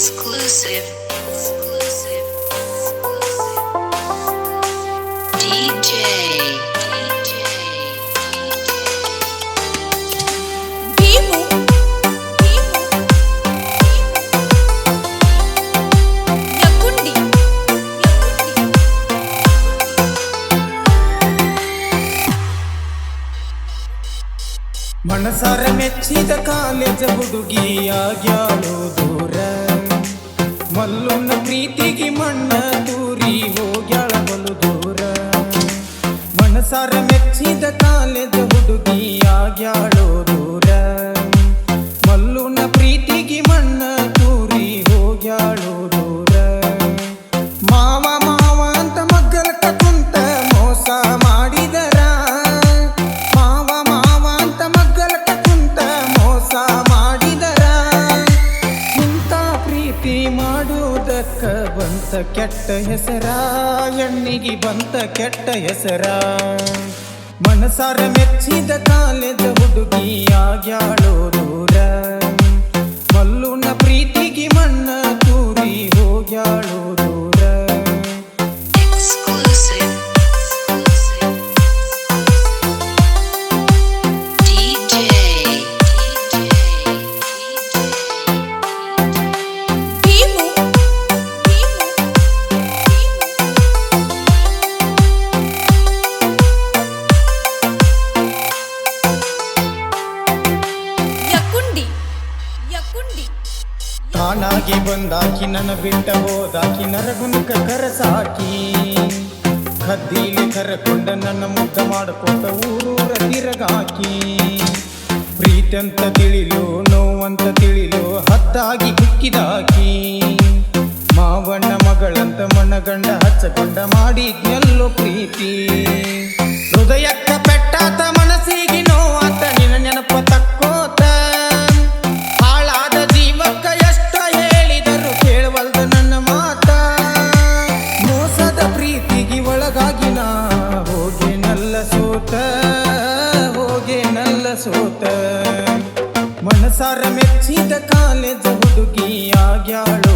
Exclusive. Exclusive. DJ. DJ. Bhimu ಯಕುಂಡಿ ಮನಸಾರ ಮೆಚ್ಚಿದ college ಹುಡುಗಿಯಾಗ್ಯಾಳು ದೂರ ಮಲ್ಲುನ ಪ್ರೀತಿಗೆ ಮಣ್ಣ ತೂರಿ ಹೋಗ್ಯಾಳ ಬಲು ದೂರ. ಮನಸಾರ ಮೆಚ್ಚಿದ ಕಾಲೇಜ ಹುಡುಗಿ ದೂರ ಬಂತ ಕೆಟ್ಟ ಹೆಸರ, ಎಣ್ಣಿಗೆ ಬಂತ ಕೆಟ್ಟ ಹೆಸರ. ಮನಸಾರ ಮೆಚ್ಚಿದ ಕಾಲೇಜ ಹುಡುಗಿಯಾಗ್ಯಾಳೋ ದೂರ. ಮಲ್ಲುನ ಪ್ರೀತಿಗೆ ಮಣ್ಣ ತಾನಾಗಿ ಬಂದಾಕಿ ನನ್ನ ಬಿಟ್ಟ ಹೋದಾಕಿ ನರಗುನಕ ಕರಸಾಕಿ. ಕದ್ದೀಲಿ ಕರಕೊಂಡ ನನ್ನ ಮುದ್ದ ಮಾಡಿಕೊಂಡ ಊರೂರ ತಿರಗಾಕಿ. ಪ್ರೀತಿ ಅಂತ ತಿಳಿಲು, ನೋವಂತ ತಿಳಿಲು ಹತ್ತಾಗಿ ಕಿಕ್ಕಿದಾಕಿ ಮಾವಣ್ಣ ಮಗಳಂತ ಮನಗಂಡ ಹಚ್ಚಗೊಂಡ ಮಾಡಿದ್ನೆಲ್ಲೋ ಪ್ರೀತಿ. ಹೃದಯಕ್ಕ ಪೆಟ್ಟಾತ ಮನಸ್ಸಿಗೆ ಸೋತ. ಮನಸಾರ ಮೆಚ್ಚಿದ ಕಾಲೇಜ ಹುಡುಗಿ ದೂರ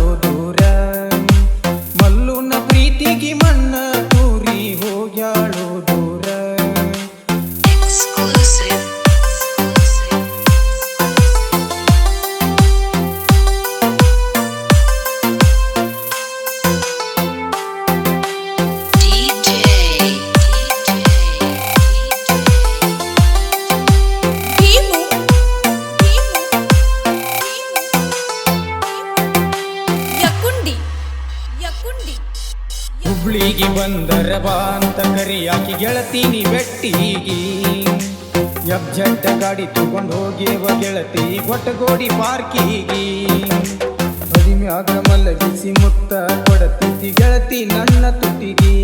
ಹುಬ್ಳಿಗೆ ಬಂದರ ಬಾ ಅಂತ ಕರಿಯಾಕಿ ಗೆಳತೀನಿ ಬೆಟ್ಟಿಗಿ. ಎಬ್ಜಂಟ ಗಾಡಿ ತಗೊಂಡು ಹೋಗಿರುವ ಗೆಳತಿ ಗೊಟ್ಟಗೋಡಿ ಪಾರ್ಕಿಗಿ. ಆಗ ಮಲಗಿಸಿ ಮುತ್ತ ಕೊಡತಿದ್ದಿ ಗೆಳತಿ ನನ್ನ ತುಟಿಗಿ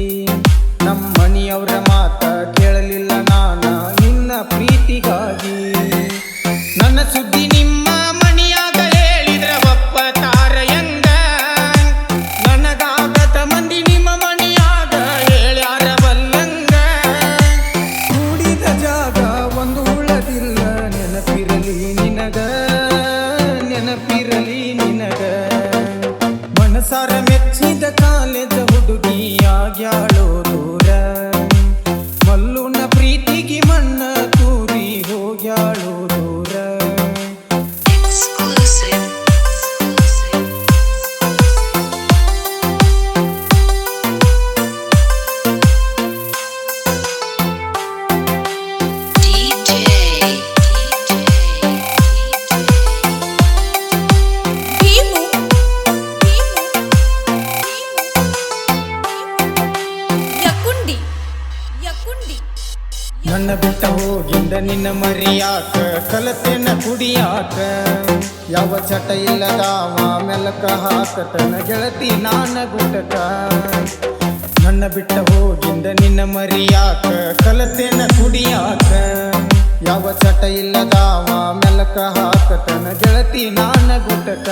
ನಮ್ಮ ಮನಿಯವರ ಮಾತ ಕೇಳಲಿಲ್ಲ ನಾನ ನಿನ್ನ ಪ್ರೀತಿಗಾಗಿ. ನನ್ನ ಸುದ್ದಿ ಹುಡುಗಿಯಾಗ್ಯಾಳೋ ದೂರ ಬಿಟ್ಟ ಹೋಗಿಂದ ನಿನ್ನ ಮರಿಯಾಕ, ಕಲತೆನ ಕುಡಿಯಾಕ. ಯಾವ ಚಟ ಇಲ್ಲದಾವ ಮೆಲಕ ಹಾಕತನ ಗೆಳತಿ ನಾನ ಗುಟಕ ನನ್ನ ಬಿಟ್ಟ ಹೋಗಿಂದ ನಿನ್ನ ಮರಿಯಾಕ, ಕಲತೆನ ಕುಡಿಯಾಕ. ಯಾವ ಚಟ ಇಲ್ಲದಾವ ಮೆಲಕ ಹಾಕತನ ಗೆಳತಿ ನಾನ ಗುಟಕ